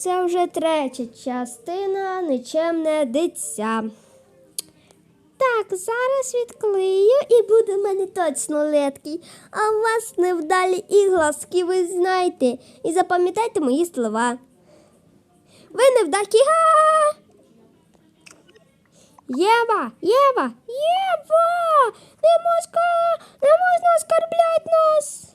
Це вже третя частина нечемне дитя. Так, зараз відклею і буде в мене точно леткий. А у вас невдалі ігласки, ви знаєте. І запам'ятайте мої слова. Ви невдакі. Га! Єва, Єва, Єва! Не можна, не можна оскорблять нас.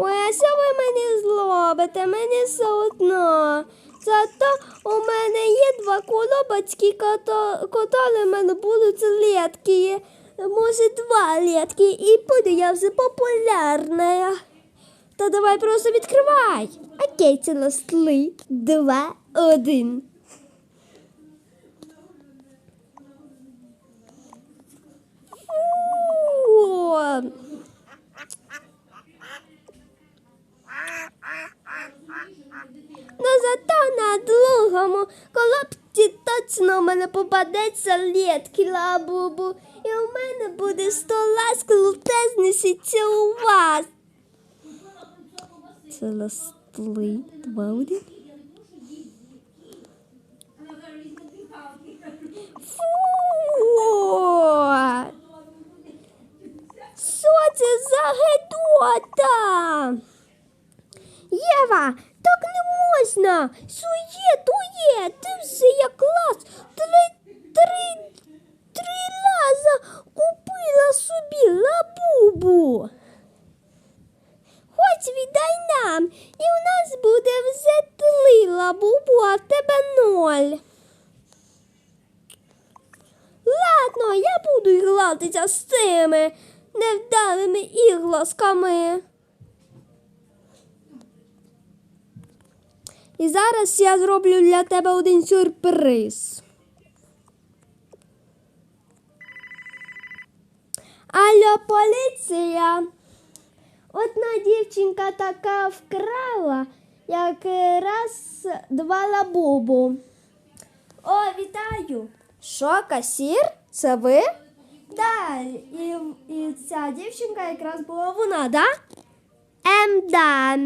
Ой, а що ви мені злобите? Мені все одно. Зато у мене є два колобочки, котрі в мене будуть літки. Може, два літки, і буду я вже популярна. Та давай просто відкривай. Окей, це нас три, два, один. Другому колобці точно в мене попадеться літки лабубу. І у мене буде сто ласк крутезнішиться у вас. Це нас три, два. Фу! Що це за гедота? Єва, так не можна. Що є, то є. Ти все як клас. Три, три, три рази купила собі лабубу. Хоч віддай нам, і у нас буде вже три лабубу, а в тебе ноль. Ладно, я буду гратися з цими невдалими ігласками. І зараз я зроблю для тебе один сюрприз. Алло, поліція. Одна дівчинка така вкрала, як раз два лабубу. О, вітаю! Що, касір? Це ви? Да, і, і ця дівчинка якраз була вона, да? Ем, да.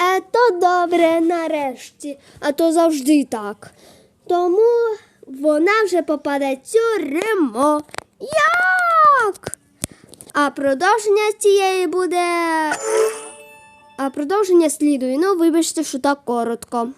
Е, то добре нарешті, а то завжди так. Тому вона вже попаде в тюрму. Як? А продовження цієї буде. А продовження слідує. Ну, вибачте, що так коротко.